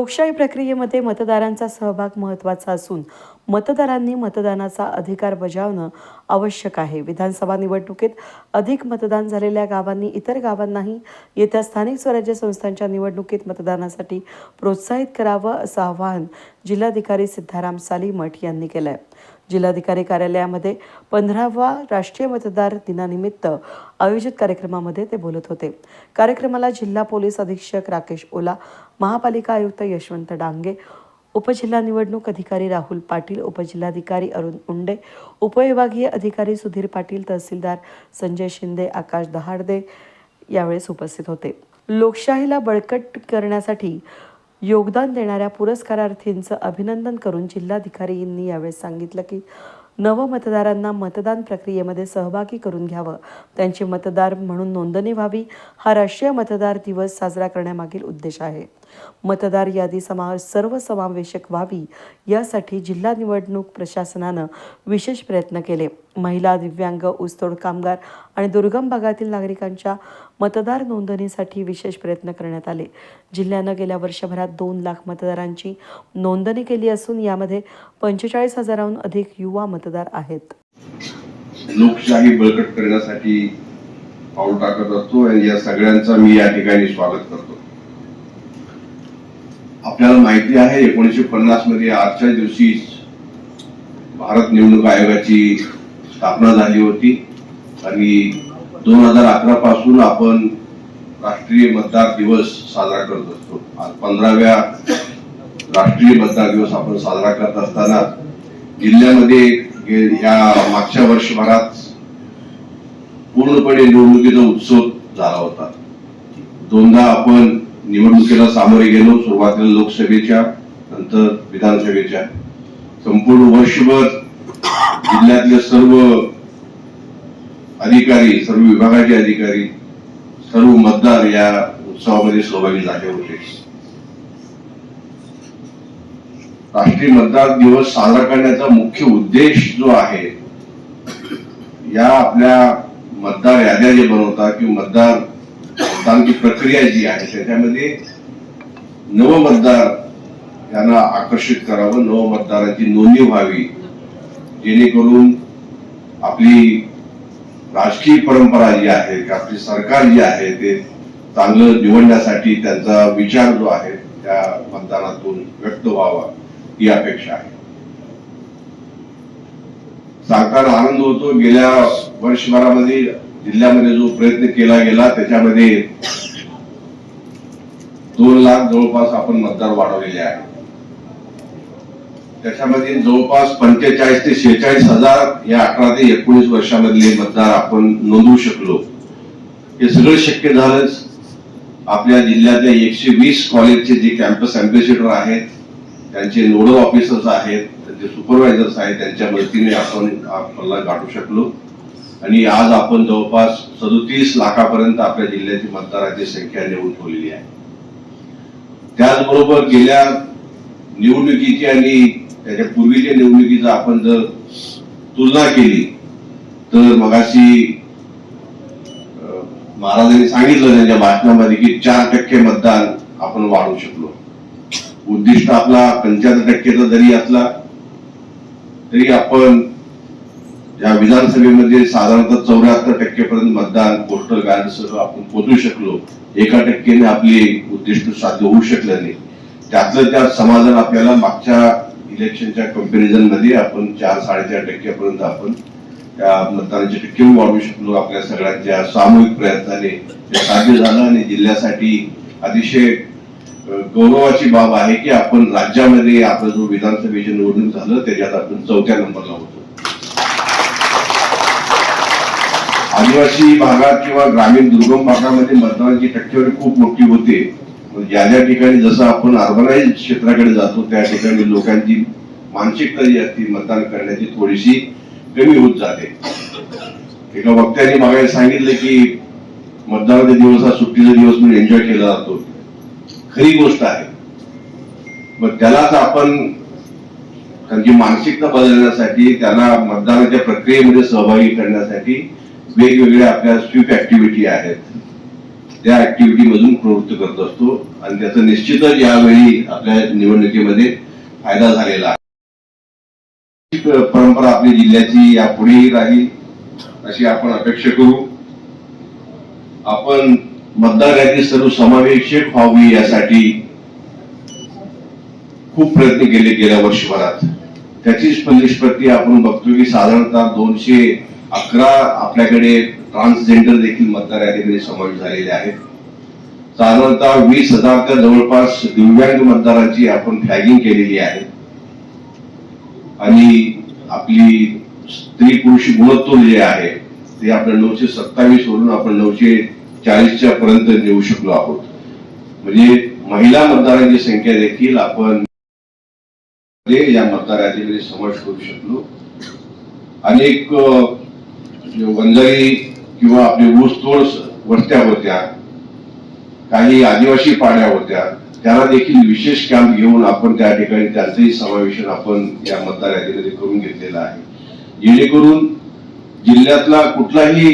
लोकशाही प्रक्रियेमध्ये मतदारांचा सहभाग महत्त्वाचा असून मतदारांनी मतदानाचा अधिकार बजावणं आवश्यक आहे. विधानसभा निवडणुकीत अधिक मतदान झालेल्या गावांनी इतर गावांनाही येत्या स्थानिक स्वराज्य संस्थांच्या निवडणुकीत मतदानासाठी प्रोत्साहित करावं असं आवाहन जिल्हाधिकारी सिद्धाराम सालीमठ यांनी केलं आहे जिल्हाधिकारी कार्यालयामध्ये पंधरावा राष्ट्रीय मतदार दिनानिमित्त आयोजित कार्यक्रमामध्ये ते बोलत होते. कार्यक्रमाला जिल्हा पोलीस अधीक्षक राकेश ओला महापालिका आयुक्त यशवंत डांगे उपजिल्हा निवडणूक अधिकारी राहुल पाटील उपजिल्हाधिकारी अरुण उंडे उपविभागीय अधिकारी सुधीर पाटील तहसीलदार संजय शिंदे आकाश दहाडदे यावेळेस उपस्थित होते. लोकशाहीला बळकट करण्यासाठी योगदान देणाऱ्या पुरस्कारार्थींचं अभिनंदन करून जिल्हाधिकारींनी यावेळेस सांगितलं की नवमतदारांना मतदान प्रक्रियेमध्ये सहभागी करून घ्यावं. त्यांची मतदार म्हणून नोंदणी व्हावी. हा राष्ट्रीय मतदार दिवस साजरा करण्यामागील उद्देश आहे. मतदार यादी समा सर्वसमावेशक व्हावी यासाठी जिल्हा निवडणूक प्रशासनानं विशेष प्रयत्न केले. महिला दिव्यांग ऊसतोड कामगार आणि दुर्गम भागातील नागरिकांच्या मतदार नोंदणीसाठी विशेष प्रयत्न करण्यात आले. जिल्ह्यानं गेल्या वर्षभरात दोन लाख मतदारांची नोंदणी केली असून यामध्ये पंचेचाळीस हजाराहून अधिक युवा मतदार आहेत. लोकशाही बळकट करण्यासाठी पाऊल टाकत असतो आणि या सगळ्यांचा मी या ठिकाणी स्वागत करतो. आपल्याला माहिती आहे एकोणीसशे पन्नासमध्ये आजच्या दिवशी भारत निवडणूक आयोगाची स्थापना झाली होती. आणि दोन हजार अकरा पासून आपण राष्ट्रीय मतदार दिवस साजरा करत असतो. आज पंधराव्या राष्ट्रीय मतदार दिवस आपण साजरा करत असताना जिल्ह्यामध्ये या मागच्या वर्षभरात पूर्णपणे निवडणुकीचा उत्सव झाला होता. दोनदा आपण निवडणुकीला सामोरे गेलो सुरुवातीला लोकसभेच्या नंतर विधानसभेच्या. संपूर्ण वर्षभर जिल्ह्यातले सर्व अधिकारी सर्व विभागाचे अधिकारी सर्व मतदार या उत्सवामध्ये सहभागी झाले होते. राष्ट्रीय मतदार दिवस साजरा करण्याचा मुख्य उद्देश जो आहे या आपल्या मतदार याद्या जे बनवतात किंवा मतदार मतदानची प्रक्रिया जी आहे त्याच्यामध्ये नव मतदार यांना आकर्षित करावं नव मतदारांची नोंदणी व्हावी. जेणेकरून आपली राजकीय परंपरा जी आहे आपली सरकार जी आहे ते चांगलं निवडण्यासाठी त्यांचा विचार जो आहे त्या मतदानातून व्यक्त व्हावा ही अपेक्षा आहे. सांगताना आनंद होतो. गेल्या वर्षभरामध्ये जिल्ह्यामध्ये जो प्रयत्न केला गेला त्याच्यामध्ये दोन लाख जवळपास आपण मतदार वाढवलेले आहे त्याच्यामध्ये जवळपास पंचेचाळीस ते शेहेचाळीस हजार या अठरा ते एकोणीस वर्षामधले मतदार आपण नोंदवू शकलो. हे सगळं शक्य झालंच. आपल्या जिल्ह्यातल्या एकशे वीस कॉलेजचे जे कॅम्पस अँबॅसिडर आहेत त्यांचे नोडल ऑफिसर्स आहेत त्यांचे सुपरवायझर्स आहेत त्यांच्या मदतीने आपण पल्ला गाठू शकलो. आणि आज आपण जवळपास सदोतीस लाखापर्यंत आपल्या जिल्ह्याची मतदाराची संख्या नेऊन ठेवलेली आहे. त्याचबरोबर गेल्या निवडणुकीची आणि त्याच्या पूर्वीच्या निवडणुकीचा आपण जर तुलना केली तर मगाशी महाराजांनी सांगितलं त्यांच्या भाषणामध्ये की चार टक्के मतदान आपण वाढवू शकलो. उद्दिष्ट आपला पंच्याहत्तर टक्केचा जरी असला तरी आपण या विधानसभेमध्ये साधारणतः चौऱ्याहत्तर टक्केपर्यंत मतदान पोस्टल बॅलटसह आपण पोचू शकलो. एका टक्केने आपली उद्दिष्ट साध्य होऊ शकलं नाही. त्यातलं त्यात समाधान आपल्याला मागच्या इलेक्शनच्या कंपॅरिझनमध्ये आपण चार साडेचार टक्क्यापर्यंत आपण त्या मतदानाची टक्के वाढवू शकलो. आपल्या सगळ्यांच्या सामूहिक प्रयत्नाने ते साध्य झालं आणि जिल्ह्यासाठी अतिशय गौरवाची बाब आहे की आपण राज्यामध्ये आपलं जो विधानसभेची निवडणूक झालं त्याच्यात आपण चौथ्या नंबरला होतो. आदिवासी भागात किंवा ग्रामीण दुर्गम भागामध्ये मतदानाची टक्केवारी खूप मोठी होते. ज्या ज्या ठिकाणी जसं आपण अर्बनाइज क्षेत्राकडे जातो त्या ठिकाणी लोकांची मानसिकता जी असते मतदान करण्याची थोडीशी कमी होत जाते. एका वक्त्याने मागे सांगितले की मतदानाचा दिवस हा सुट्टीचा दिवस म्हणून एन्जॉय केला जातो. खरी गोष्ट आहे. मग त्यालाच आपण त्यांची मानसिकता बदलण्यासाठी त्यांना मतदानाच्या प्रक्रियेमध्ये सहभागी करण्यासाठी वेगवेगळ्या आपल्या स्वीप ऍक्टिव्हिटी आहेत. त्या ऍक्टिव्हिटीमधून प्रवृत्त करत असतो. आणि त्याचा निश्चितच यावेळी आपल्या निवडणुकीमध्ये फायदा झालेला आहे. परंपरा आपली जिल्ह्याची यापुढेही राहील अशी आपण अपेक्षा करू. आपण मतदार यादी सर्व समावेशक व्हावी यासाठी खूप प्रयत्न केले गेल्या वर्षभरात. त्याचीच निष्पत्ती आपण बघतो की साधारणतः दोनशे अकरा आपल्याकडे ट्रान्सजेंडर देखील मतदार यादीमध्ये समावेश झालेले आहेत. साधारणतः वीस हजारच्या जवळपास दिव्यांग मतदारांची आपण फ्लॅगिंग केलेली आहे. आणि आपली स्त्री पुरुष गुणत्व जे आहे. ते आपलं नऊशे सत्तावीस वरून आपण नऊशे चाळीसच्या पर्यंत नेऊ शकलो आहोत. म्हणजे महिला मतदारांची संख्या देखील आपण या मतदार यादीमध्ये समावेश करू शकलो. अनेक वंजारी किंवा आपली ऊसतोड वस्त्या होत्या काही आदिवासी पाड्या होत्या त्याला देखील विशेष कॅम्प घेऊन आपण त्या ठिकाणी त्यांचंही समावेशन आपण या मतदार यादीमध्ये करून घेतलेलं आहे. जेणेकरून जिल्ह्यातला कुठलाही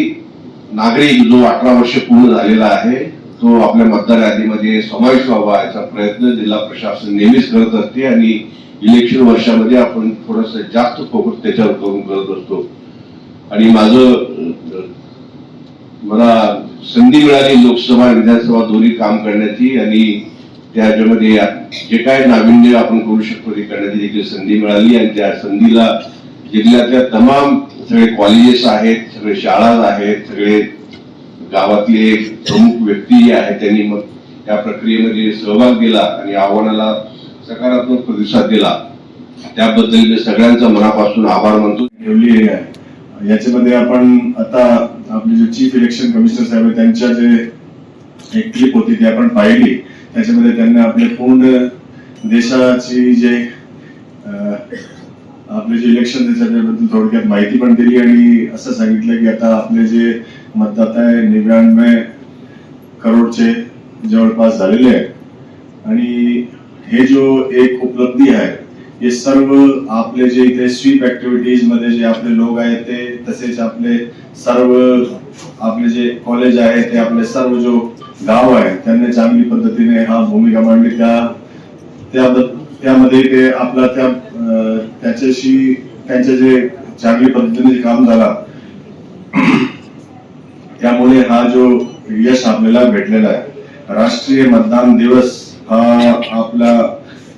नागरिक जो अठरा वर्ष पूर्ण झालेला आहे तो आपल्या मतदार यादीमध्ये समावेश व्हावा याचा प्रयत्न जिल्हा प्रशासन नेहमीच करत असते आणि इलेक्शन वर्षामध्ये आपण थोडस जास्त फोकस त्याच्यावर करून करत असतो. आणि माझं मला संधी मिळाली लोकसभा विधानसभा दोन्ही काम करण्याची आणि त्याच्यामध्ये जे काय नाविन्य आपण करू शकतो ते करण्याची देखील संधी मिळाली आणि त्या संधीला जिल्ह्यातल्या तमाम सगळे कॉलेजेस आहेत सगळे शाळा आहेत सगळे गावातले प्रमुख व्यक्ती जे आहेत त्यांनी मग त्या प्रक्रियेमध्ये सहभाग दिला आणि आव्हानाला सकारात्मक प्रतिसाद दिला. त्याबद्दल मी सगळ्यांचा मनापासून आभार मानतो. ठेवली आहे. याच्यामध्ये आपण आता आपले जे चीफ इलेक्शन कमिशनर साहेब आहेत, त्यांच्या जे एक क्लिप होती ती आपण पाहिली. त्याच्यामध्ये त्यांनी आपले पूर्ण देशाची जे आपले जे इलेक्शन त्याच्याबद्दल थोडक्यात माहिती पण दिली आणि असं सांगितलं की आता आपले जे मतदाता आहे निन्यानवे करोडचे जवळपास झालेले आहे आणि हे जो एक उपलब्धी आहे हे सर्व आपले जे इथे स्वीप ऍक्टिव्हिटीजमध्ये जे आपले लोक आहेत ते तसेच आपले सर्व आपले जे कॉलेज आहे ते आपले सर्व जो गाव आहे त्यांनी चांगली पद्धतीने हा भूमिका मांडली. त्या त्यामध्ये ते आपला त्या अं, त्याच्याशी त्यांचे जे चांगली पद्धतीने काम झाला त्यामुळे हा जो यश आपल्याला भेटलेला आहे. राष्ट्रीय मतदान दिवस हा आपला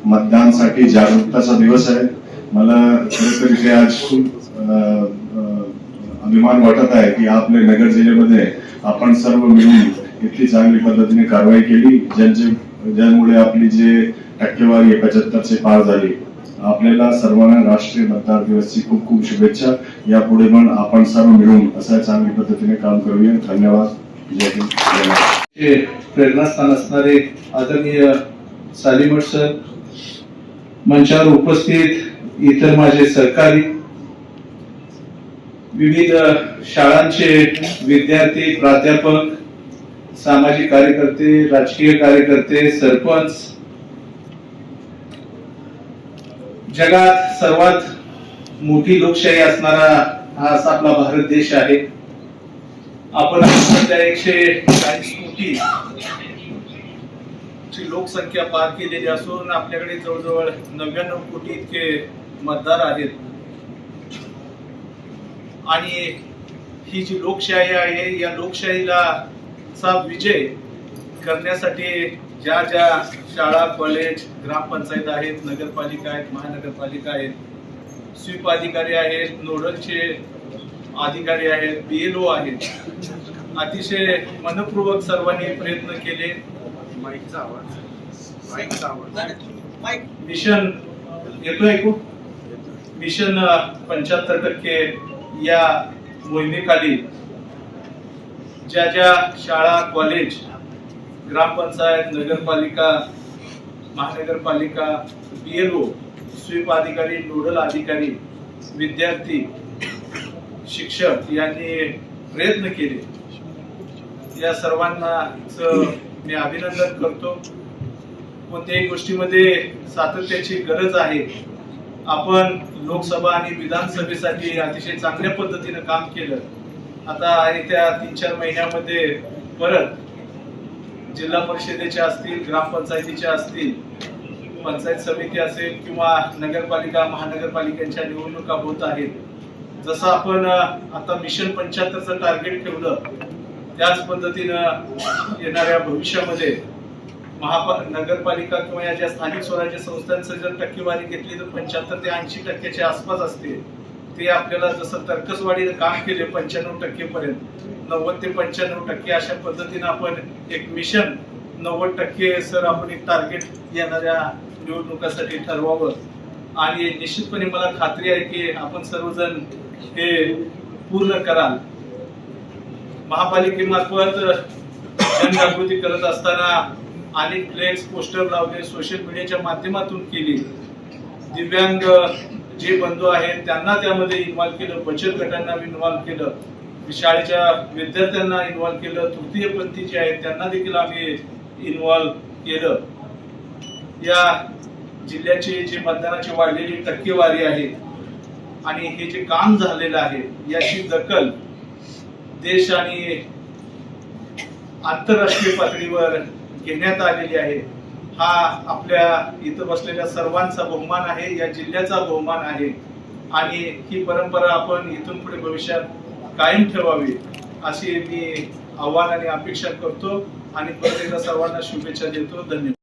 मतदानसाठी जागरूकताचा दिवस आहे. मला खरंतर इथे आज खूप अभिमान वाटत आहे की आपल्या नगर जिल्ह्यामध्ये आपण सर्व मिळून इतकी चांगली पद्धतीने कारवाई केली ज्यांचे ज्यामुळे आपली जे टक्केवारी पंच्याहत्तरचे पार झाली. आपल्याला सर्वांना राष्ट्रीय मतदार दिवसची खूप खूप शुभेच्छा. यापुढे पण आपण सर्व मिळून असं चांगली पद्धतीने काम करूया. धन्यवाद. जय हिंद. प्रेरणास्थान असणारे आदरणीय सालीमठ सर मंचावर उपस्थित इतर माझे सहकारी विविध शाळांचे विद्यार्थी प्राध्यापक सामाजिक कार्यकर्ते राजकीय कार्यकर्ते सरपंच. जगात सर्वात मोठी लोकशाही असणारा हा असा आपला भारत देश आहे. आपण एकशे चाळीस कोटी ची लोकसंख्या पार केलेली असून आपल्याकडे जवळजवळ नव्याण्णव कोटी इतके मतदार आहेत. आणि ही जी लोकशाही आहे या लोकशाहीला चा विजय करण्यासाठी ज्या ज्या शाळा कॉलेज ग्रामपंचायत आहेत नगरपालिका आहेत महानगरपालिका आहेत स्वीप अधिकारी आहेत नोडलचे अधिकारी आहेत बी एल ओ आहेत. अतिशय मनपूर्वक सर्वांनी प्रयत्न केले. मिशन येतो ऐकू? मिशन पंच्याहत्तर टक्के या मोहिमेखाली ज्या ज्या शाळा कॉलेज ग्रामपंचायत नगरपालिका महानगरपालिका बीएलओ स्वीप अधिकारी नोडल अधिकारी विद्यार्थी शिक्षक यांनी प्रयत्न केले. या सर्वांना मी अभिनंदन करतो. कोणत्याही गोष्टीमध्ये सातत्याची गरज आहे. आपण लोकसभा आणि विधानसभेसाठी अतिशय चांगल्या पद्धतीनं काम केलं. आता येत्या तीन चार महिन्यामध्ये परत जिल्हा परिषदेच्या असतील ग्रामपंचायतीच्या असतील पंचायत समिती असेल किंवा नगरपालिका महानगरपालिकांच्या निवडणुका होत आहेत. जसं आपण आता मिशन पंच्याहत्तरचं टार्गेट ठेवलं त्याच पद्धतीनं येणाऱ्या भविष्यामध्ये महापा नगरपालिका किंवा या ज्या स्थानिक स्वराज्य संस्थांचं जर टक्केवारी घेतली तर पंच्याहत्तर ते ऐंशी टक्क्याच्या आसपास असते. ते आपल्याला जसं तर्कसवाडीनं काम केले पंच्याण्णव टक्केपर्यंत नव्वद ते पंच्याण्णव टक्के अशा पद्धतीनं आपण एक मिशन नव्वद टक्के सर आपण एक टार्गेट येणाऱ्या निवडणुकासाठी ठरवावं. आणि निश्चितपणे मला खात्री आहे की आपण सर्वजण हे पूर्ण कराल. महापालिकेमार्फत जनजागृती करत असताना अनेक फ्लेक्स पोस्टर लावले सोशल मीडियाच्या माध्यमातून केली. दिव्यांग जे बंधू आहेत त्यांना त्यामध्ये इन्व्हॉल्व केलं बचत गटांना इन्व्हॉल्व केलं शाळेच्या विद्यार्थ्यांना इन्व्हॉल्व केलं तृतीयपंथी जे आहेत त्यांना देखील आम्ही इन्व्हॉल्व केलं. या जिल्ह्याची जे मतदानाची वाढलेली टक्केवारी आहे आणि हे जे काम झालेलं आहे याची दखल देश आणि आंतरराष्ट्रीय पातळीवर घेण्यात आलेली आहे. हा आपल्या इथं बसलेल्या सर्वांचा बहुमान आहे या जिल्ह्याचा बहुमान आहे. आणि ही परंपरा आपण इथून पुढे भविष्यात कायम ठेवावी अशी मी आव्हान आणि अपेक्षा करतो. आणि परत एकदा सर्वांना शुभेच्छा देतो. धन्यवाद.